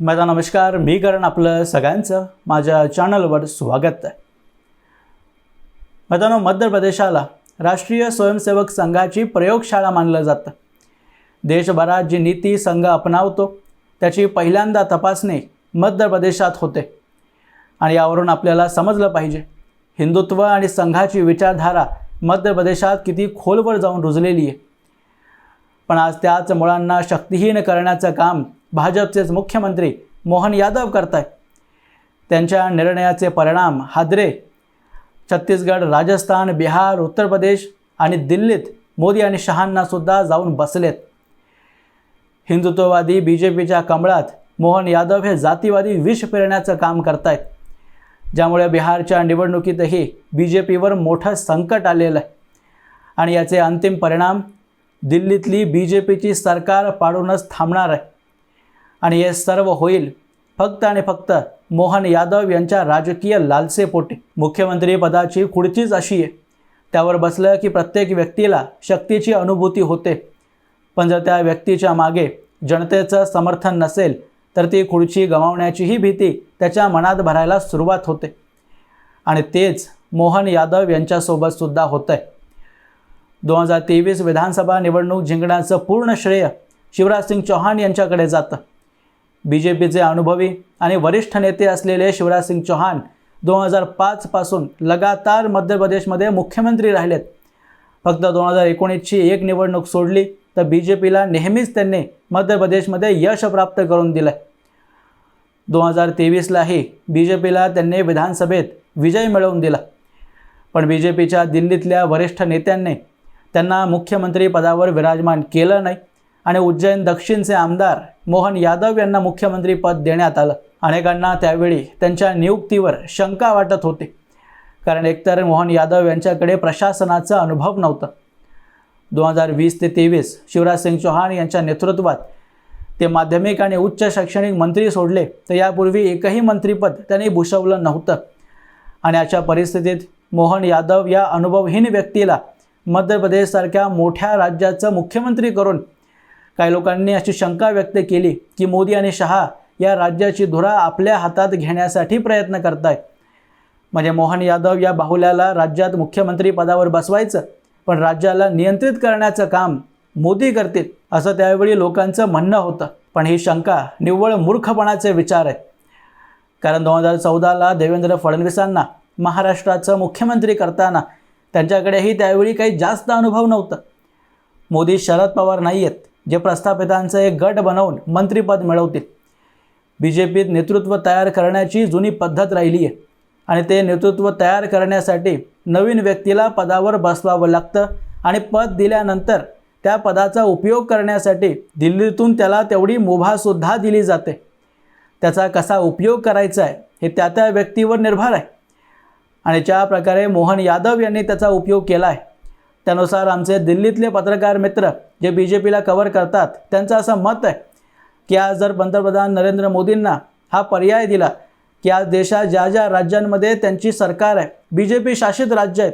माझा नमस्कार मी करण आपलं सगळ्यांचं. माझ्या चॅनलवर स्वागत आहे. मित्रांनो मध्य प्रदेशाला राष्ट्रीय स्वयंसेवक संघाची प्रयोगशाळा मानलं जातं. देशभरात जी नीती संघ अपनावतो त्याची पहिल्यांदा तपासणी मध्य प्रदेशात होते. आणि यावरून आपल्याला समजलं पाहिजे हिंदुत्व आणि संघाची विचारधारा मध्य प्रदेशात किती खोलवर जाऊन रुजलेली आहे. पण आज त्याच मुळांना शक्तिहीन करण्याचं काम भाजपचेच मुख्यमंत्री मोहन यादव करत आहेत त्यांच्या निर्णयाचे परिणाम हादरे. छत्तीसगड राजस्थान बिहार उत्तर प्रदेश आणि दिल्लीत मोदी आणि शहांनासुद्धा जाऊन बसलेत. हिंदुत्ववादी बी जे पीच्या कमळात मोहन यादव हे जातीवादी विष पेरण्याचं काम करतायत. ज्यामुळे बिहारच्या निवडणुकीतही बी जे पीवर मोठं संकट आलेलं आहे. आणि याचे अंतिम परिणाम दिल्लीतली बी जे पीची सरकार पाडूनच थांबणार आहे. आणि हे सर्व होईल फक्त आणि फक्त मोहन यादव यांच्या राजकीय लालसेपोटी मुख्यमंत्री पदाची खुर्चीच अशी आहे. त्यावर बसलं की प्रत्येक व्यक्तीला शक्तीची अनुभूती होते. पण जर त्या व्यक्तीच्या मागे जनतेचं समर्थन नसेल तर ती खुर्ची गमावण्याचीही भीती त्याच्या मनात भरायला सुरुवात होते. आणि तेच मोहन यादव यांच्यासोबतसुद्धा होतं आहे दोन हजार तेवीस विधानसभा निवडणूक जिंकण्याचं पूर्ण श्रेय शिवराज सिंग चौहान यांच्याकडे जातं. बी जे पीचे अनुभवी आणि वरिष्ठ नेते असलेले शिवराज सिंग चौहान दोन हजार पाचपासून लगातार मध्य प्रदेशमध्ये मुख्यमंत्री राहिलेत. फक्त दोन हजार एकोणीसची एक निवडणूक सोडली तर बी जे पीला नेहमीच त्यांनी मध्य प्रदेशमध्ये यश प्राप्त करून दिलं आहे दोन हजार तेवीसलाही बी जे पीला त्यांनी विधानसभेत विजय मिळवून दिला. पण बी जे पीच्या दिल्लीतल्या वरिष्ठ नेत्यांनी त्यांना मुख्यमंत्री पदावर विराजमान केलं नाही. आणि उज्जैन दक्षिणचे आमदार मोहन यादव यांना मुख्यमंत्री पद देण्यात आलं. अनेकांना त्यावेळी त्यांच्या नियुक्तीवर शंका वाटत होती. कारण एकतर मोहन यादव यांच्याकडे प्रशासनाचा अनुभव नव्हता. दोन हजार वीस ते तेवीस शिवराज सिंग चौहान यांच्या नेतृत्वात ते माध्यमिक आणि उच्च शैक्षणिक मंत्री सोडले तर यापूर्वी एकही मंत्रीपद त्यांनी भूषवलं नव्हतं. आणि अशा परिस्थितीत मोहन यादव या अनुभवहीन व्यक्तीला मध्य प्रदेशसारख्या मोठ्या राज्याचं मुख्यमंत्री करून काही लोकांनी अशी शंका व्यक्त केली की मोदी आणि शहा या राज्याची धुरा आपल्या हातात घेण्यासाठी प्रयत्न करतायत. म्हणजे मोहन यादव या बाहुल्याला राज्यात मुख्यमंत्री पदावर बसवायचं पण राज्याला नियंत्रित करण्याचं काम मोदी करतील असं त्यावेळी लोकांचं म्हणणं होतं. पण ही शंका निव्वळ मूर्खपणाचे विचार आहेत. कारण दोन हजार चौदाला देवेंद्र फडणवीसांना महाराष्ट्राचं मुख्यमंत्री करताना त्यांच्याकडेही त्यावेळी काही जास्त अनुभव नव्हतं. मोदी शरद पवार नाही आहेत जे प्रस्थापितांचं एक गट बनवून मंत्रिपद मिळवतील. बी जे पीत नेतृत्व तयार करण्याची जुनी पद्धत राहिली आहे. आणि ते नेतृत्व तयार करण्यासाठी नवीन व्यक्तीला पदावर बसवावं लागतं आणि पद दिल्यानंतर त्या पदाचा उपयोग करण्यासाठी दिल्लीतून त्याला तेवढी मुभासुद्धा दिली जाते. त्याचा कसा उपयोग करायचा आहे हे त्या त्या व्यक्तीवर निर्भर आहे. आणि ज्या प्रकारे मोहन यादव यांनी त्याचा उपयोग केला आहे त्यानुसार आमचे दिल्लीतले पत्रकार मित्र जे बी जे पीला कव्हर करतात त्यांचं असं मत आहे की आज जर पंतप्रधान नरेंद्र मोदींना हा पर्याय दिला की आज देशात ज्या ज्या राज्यांमध्ये त्यांची सरकार आहे बी जे पी शासित राज्य आहेत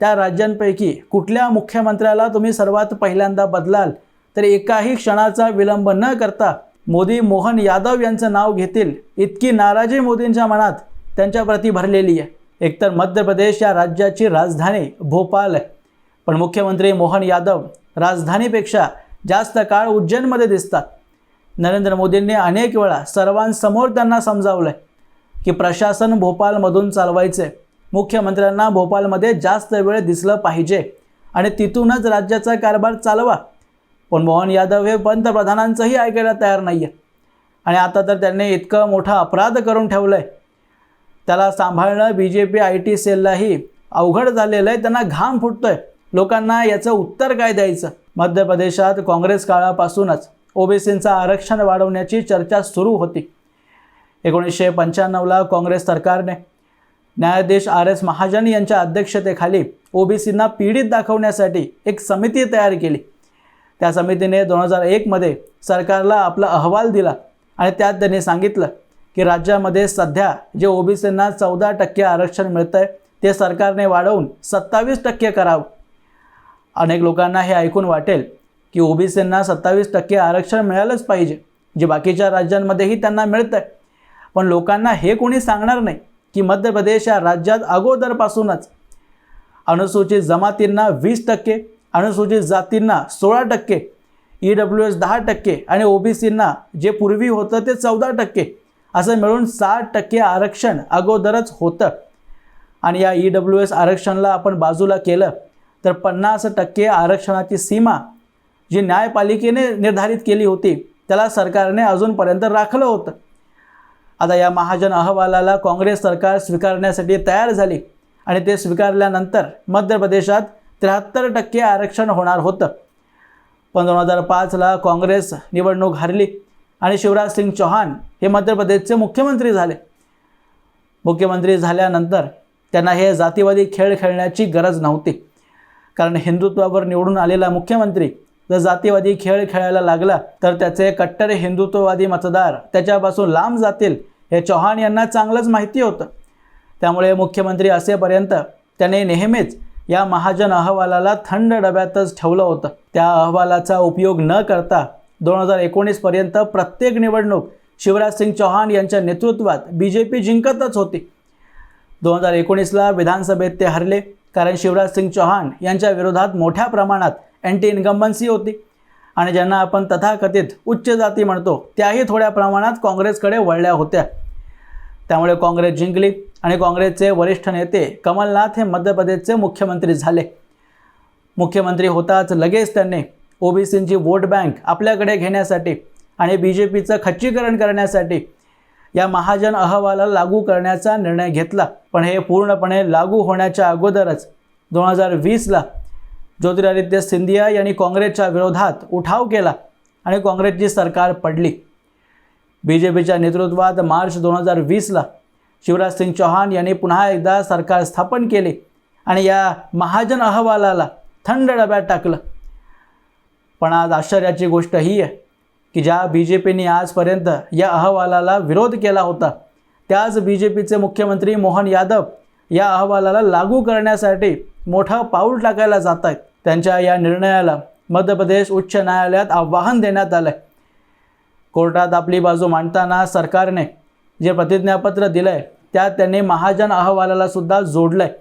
त्या राज्यांपैकी कुठल्या मुख्यमंत्र्याला तुम्ही सर्वात पहिल्यांदा बदलाल? तर एकाही क्षणाचा विलंब न करता मोदी मोहन यादव यांचं नाव घेतील इतकी नाराजी मोदींच्या मनात त्यांच्याप्रती भरलेली आहे. एकतर मध्य प्रदेश या राज्याची राजधानी भोपाल आहे. पण मुख्यमंत्री मोहन यादव राजधानीपेक्षा जास्त काळ उज्जैनमध्ये दिसतात. नरेंद्र मोदींनी अनेक वेळा सर्वांसमोर त्यांना समजावलं आहे की प्रशासन भोपाळमधून चालवायचे मुख्यमंत्र्यांना भोपाळमध्ये जास्त वेळ दिसलं पाहिजे आणि तिथूनच राज्याचा कारभार चालवा. पण मोहन यादव हे पंतप्रधानांचंही ऐकायला तयार नाही आहे आणि आता तर त्यांनी इतकं मोठा अपराध करून ठेवलं आहे त्याला सांभाळणं B J P I T सेललाही अवघड झालेलं आहे त्यांना घाम फुटतो आहे लोकांना याचं उत्तर काय द्यायचं? मध्य प्रदेशात काँग्रेस काळापासूनच ओबीसींचं आरक्षण वाढवण्याची चर्चा सुरू होती. एकोणीसशे पंच्याण्णवला काँग्रेस सरकारने न्यायाधीश आर एस महाजन यांच्या अध्यक्षतेखाली ओबीसींना पीडित दाखवण्यासाठी एक समिती तयार केली. त्या समितीने दोन हजार एकमध्ये सरकारला आपला अहवाल दिला आणि त्यात त्यांनी सांगितलं की राज्यामध्ये सध्या जे ओबीसींना चौदा टक्के आरक्षण मिळतं आहे ते सरकारने वाढवून सत्तावीस टक्के करावं. अनेक लोकांना हे ऐकून वाटेल की ओबीसींना सत्तावीस टक्के आरक्षण मिळालंच पाहिजे जे बाकीच्या राज्यांमध्येही त्यांना मिळतं आहे पण लोकांना हे कोणी सांगणार नाही की मध्य प्रदेश या राज्यात अगोदरपासूनच अनुसूचित जमातींना वीस टक्के अनुसूचित जातींना सोळा टक्के ई डब्ल्यू एस दहा टक्के आणि ओबीसींना जे पूर्वी होतं ते चौदा टक्के असं मिळून साठ टक्के आरक्षण अगोदरच होतं. आणि या ई डब्ल्यू एस आरक्षणाला आपण बाजूला केलं तर पन्नास टक्के आरक्षणाची सीमा जी न्यायपालिकेने निर्धारित केली होती त्याला सरकारने अजूनपर्यंत राखलं होतं. आता या महाजन अहवालाला काँग्रेस सरकार स्वीकारण्यासाठी तयार झाली आणि ते स्वीकारल्यानंतर मध्य प्रदेशात त्र्याहत्तर टक्के आरक्षण होणार होतं. पण दोन हजार पाचला काँग्रेस निवडणूक हरली आणि शिवराज सिंग चौहान हे मध्य प्रदेशचे मुख्यमंत्री झाले. मुख्यमंत्री झाल्यानंतर त्यांना हे जातीवादी खेळ खेळण्याची गरज नव्हती. कारण हिंदुत्वावर निवडून आलेला मुख्यमंत्री जर जातीवादी खेळ खेळायला लागला तर त्याचे कट्टर हिंदुत्ववादी मतदार त्याच्यापासून लांब जातील हे चौहान यांना चांगलंच माहिती होतं. त्यामुळे मुख्यमंत्री असेपर्यंत त्याने नेहमीच या महाजन अहवालाला थंड डब्यातच ठेवलं होतं. त्या अहवालाचा उपयोग न करता दोन हजार एकोणीसपर्यंत प्रत्येक निवडणूक शिवराज सिंग चौहान यांच्या नेतृत्वात बी जे पी जिंकतच होती. दोन हजार एकोणीसला विधानसभेत ते हरले. कारण शिवराज सिंग चौहान यांच्या विरोधात मोठ्या प्रमाणात अँटी इन्कम्बन्सी होती. आणि ज्यांना आपण तथाकथित उच्च जाती म्हणतो त्याही थोड्या प्रमाणात काँग्रेसकडे वळल्या होत्या. त्यामुळे काँग्रेस जिंकली आणि काँग्रेसचे वरिष्ठ नेते कमलनाथ हे मध्य प्रदेशचे मुख्यमंत्री झाले. मुख्यमंत्री होताच लगेच त्यांनी ओबीसींची वोट बँक आपल्याकडे घेण्यासाठी आणि बी जे पीचं खच्चीकरण करण्यासाठी या महाजन अहवाला लागू करण्याचा निर्णय घेतला पण हे पूर्णपणे लागू होण्याच्या अगोदरच. दोन हजार वीसला ज्योतिरादित्य सिंधिया यांनी काँग्रेसच्या विरोधात उठाव केला आणि काँग्रेसची सरकार पडली. बी जे पीच्या नेतृत्वात मार्च दोन हजार वीसला शिवराज सिंग चौहान यांनी पुन्हा एकदा सरकार स्थापन केले आणि या महाजन अहवालाला थंड डब्यात टाकलं. पण आज आश्चर्याची गोष्ट ही आहे की ज्या बी जे पीने आजपर्यंत या अहवालाला विरोध केला होता त्याच बी जे पीचे मुख्यमंत्री मोहन यादव या अहवालाला लागू करण्यासाठी मोठं पाऊल टाकायला जात आहेत त्यांच्या या निर्णयाला मध्य प्रदेश उच्च न्यायालयात आव्हान देण्यात आलं आहे कोर्टात आपली बाजू मांडताना सरकारने जे प्रतिज्ञापत्र दिलं आहे त्यात त्यांनी महाजन अहवालाला सुद्धा जोडलं आहे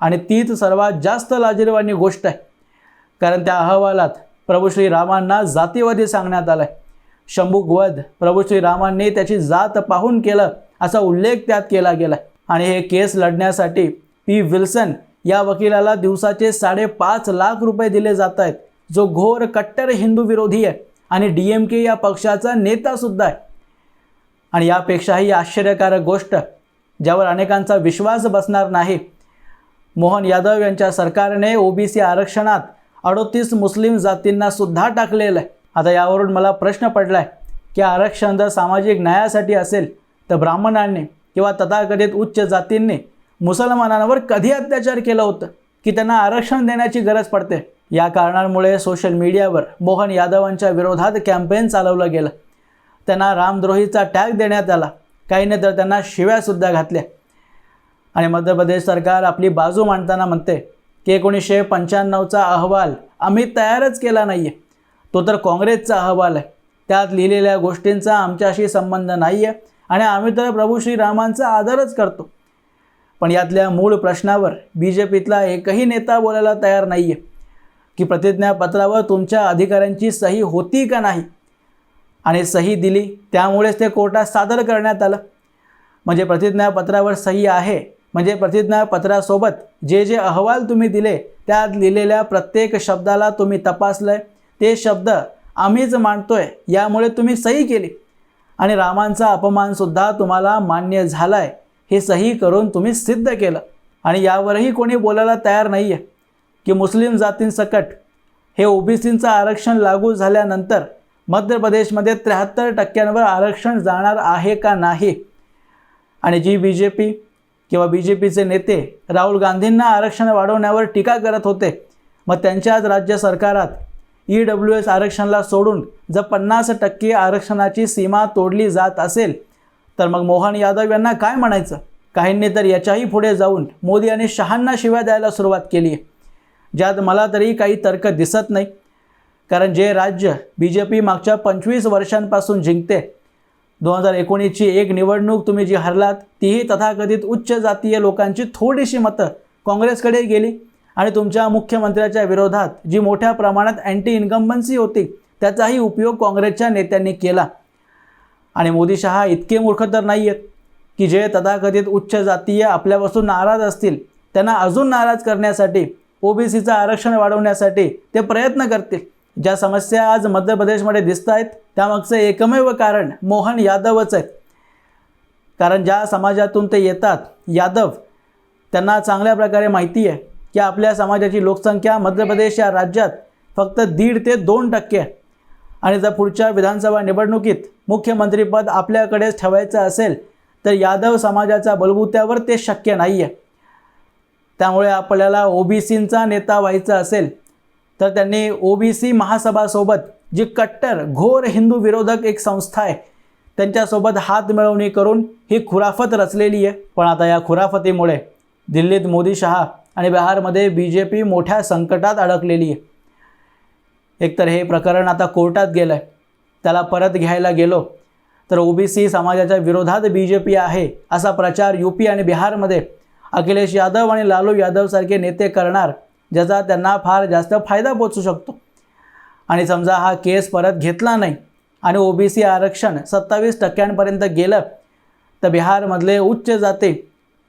आणि तीच सर्वात जास्त लाजिरवाणी गोष्ट आहे. कारण त्या अहवालात प्रभू श्रीरामांना जातीवादी सांगण्यात आलं आहे शंभूक वध प्रभू श्रीरामांनी त्याची जात पाहून केलं असा उल्लेख त्यात केला गेला आणि हे केस लढण्यासाठी पी. विल्सन या वकिलाला दिवसाचे साडेपाच लाख रुपये दिले जात आहेत जो घोर कट्टर हिंदू विरोधी आहे. आणि डी एम के या पक्षाचा नेतासुद्धा आहे. आणि यापेक्षाही आश्चर्यकारक गोष्ट ज्यावर अनेकांचा विश्वास बसणार नाही. मोहन यादव यांच्या सरकारने ओबीसी आरक्षणात अडोतीस मुस्लिम जातींना सुद्धा टाकलेलं आहे. आता यावरून मला प्रश्न पडला आहे की आरक्षण जर सामाजिक न्यायासाठी असेल तर ब्राह्मणांनी किंवा तथाकथित उच्च जातींनी मुसलमानांवर कधी अत्याचार केलं होतं की त्यांना आरक्षण देण्याची गरज पडते? या कारणांमुळे सोशल मीडियावर मोहन यादवांच्या विरोधात कॅम्पेन चालवलं गेलं. त्यांना रामद्रोहीचा टॅग देण्यात आला. काहीने तर त्यांना शिव्यासुद्धा घातल्या. आणि मध्य प्रदेश सरकार आपली बाजू मांडताना म्हणते की एकोणीसशे पंच्याण्णवचा अहवाल आम्ही तयारच केला नाही आहे तो तर काँग्रेसचा अहवाल आहे. त्यात लिहिलेल्या गोष्टींचा आमच्याशी संबंध नाही आहे आणि आम्ही तर प्रभू श्रीरामांचा आदरच करतो. पण यातल्या मूळ प्रश्नावर बी जे पीतला एकही नेता बोलायला तयार नाही आहे की प्रतिज्ञापत्रावर तुमच्या अधिकाऱ्यांची सही होती का नाही? आणि सही दिली त्यामुळेच ते कोर्टात सादर करण्यात आलं. म्हणजे प्रतिज्ञापत्रावर सही आहे. म्हणजे प्रतिज्ञापत्रासोबत जे जे अहवाल तुम्ही दिले त्यात लिहिलेल्या प्रत्येक शब्दाला तुम्ही तपासलं आहे ते शब्द आम्हीच मांडतोय यामुळे तुम्ही सही केली. आणि रामांचा अपमानसुद्धा तुम्हाला मान्य झाला आहे हे सही करून तुम्ही सिद्ध केलं. आणि यावरही कोणी बोलायला तयार नाही आहे की मुस्लिम जातींसकट हे ओबीसींचं आरक्षण लागू झाल्यानंतर मध्य प्रदेशमध्ये त्र्याहत्तर टक्क्यांवर आरक्षण जाणार आहे का नाही? आणि जी बी जे पी किंवा बी जे पीचे नेते राहुल गांधींना आरक्षण वाढवण्यावर टीका करत होते मग त्यांच्याच राज्य सरकारात ई डब्ल्यू एस आरक्षणाला सोडून जर पन्नास टक्के आरक्षणाची सीमा तोडली जात असेल तर मग मोहन यादव यांना काय म्हणायचं? काहींनी तर याच्याही पुढे जाऊन मोदी यांनी शहांना शिव्या द्यायला सुरुवात केली आहे. ज्यात मला तरी काही तर्क दिसत नाही. कारण जे राज्य बी जे पी मागच्या पंचवीस वर्षांपासून जिंकते दोन हजार एकोणीसची एक निवडणूक तुम्ही जी हरलात तीही तथाकथित उच्च जातीय लोकांची थोडीशी मतं काँग्रेसकडे गेली. आणि तुमच्या मुख्यमंत्र्याच्या विरोधात जी मोठ्या प्रमाणात अँटी इन्कम्बन्सी होती त्याचाही उपयोग काँग्रेसच्या नेत्यांनी केला. आणि मोदी शहा इतके मूर्ख तर नाही आहेत की जे तथाकथित उच्च जातीय आपल्यापासून नाराज असतील त्यांना अजून नाराज करण्यासाठी ओबीसीचं आरक्षण वाढवण्यासाठी ते प्रयत्न करतील. ज्या समस्या आज मध्य प्रदेशमध्ये दिसत आहेत त्यामागचं एकमेव कारण मोहन यादवच आहेत. कारण ज्या समाजातून ते येतात यादव त्यांना चांगल्या प्रकारे माहिती आहे. की आपल्या समाजाची लोकसंख्या मध्य प्रदेश या राज्यात फक्त दीड ते दोन टक्के आहे. आणि जर पुढच्या विधानसभा निवडणुकीत मुख्यमंत्रीपद आपल्याकडेच ठेवायचं असेल तर यादव समाजाच्या बलबुत्यावर ते शक्य नाही आहे त्यामुळे आपल्याला ओबीसींचा नेता व्हायचा असेल तर त्यांनी ओबीसी महासभासोबत जी कट्टर घोर हिंदू विरोधक एक संस्था आहे त्यांच्यासोबत हात मिळवणी करून ही खुराफत रचलेली आहे. पण आता या खुराफतीमुळे दिल्लीत मोदी शहा आणि बिहारमध्ये बी जे पी मोठ्या संकटात अडकलेली आहे. एकतर हे प्रकरण आता कोर्टात गेलं आहे त्याला परत घ्यायला गेलो तर ओबीसी समाजाच्या विरोधात बी जे पी आहे असा प्रचार यू पी आणि बिहारमध्ये अखिलेश यादव आणि लालू यादवसारखे नेते करणार ज्याचा त्यांना फार जास्त फायदा पोचू शकतो. आणि समजा हा केस परत घेतला नाही आणि ओबीसी आरक्षण सत्तावीस टक्क्यांपर्यंत गेलं तर बिहारमधले उच्च जाते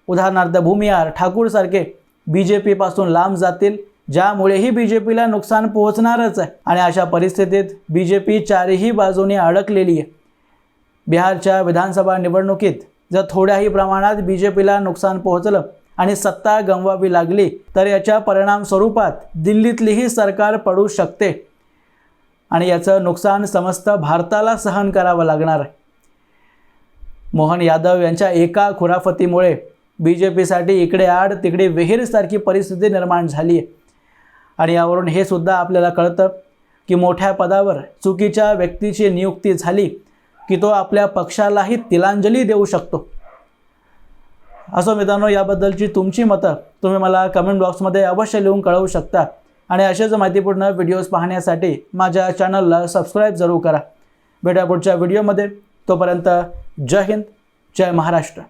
उदाहरणार्थ भूमिहार ठाकूरसारखे बी जे पीपासून लांब जातील ज्यामुळेही बी जे पीला नुकसान पोहोचणारच आहे. आणि अशा परिस्थितीत बी जे पी चारही बाजूने अडकलेली आहे. बिहारच्या विधानसभा निवडणुकीत जर थोड्याही प्रमाणात बी जे पीला नुकसान पोहोचलं आणि सत्ता गमवावी लागली तर याच्या परिणाम स्वरूपात दिल्लीतलीही सरकार पडू शकते. आणि याचं नुकसान समस्त भारताला सहन करावं लागणार आहे. मोहन यादव यांच्या एका खुराफतीमुळे बी जे पीसाठी इकडे आड तिकडे विहीरसारखी परिस्थिती निर्माण झाली आहे आणि यावरून हे सुद्धा आपल्याला कळतं की मोठ्या पदावर चुकीच्या व्यक्तीची नियुक्ती झाली की तो आपल्या पक्षालाही तिलांजली देऊ शकतो. असो मित्रांनो याबद्दलची तुमची मतं तुम्ही मला कमेंट बॉक्समध्ये अवश्य लिहून कळवू शकता. आणि असेच माहितीपूर्ण व्हिडिओज पाहण्यासाठी माझ्या चॅनलला सबस्क्राईब जरूर करा. भेटा पुढच्या व्हिडिओमध्ये तोपर्यंत जय हिंद जय महाराष्ट्र.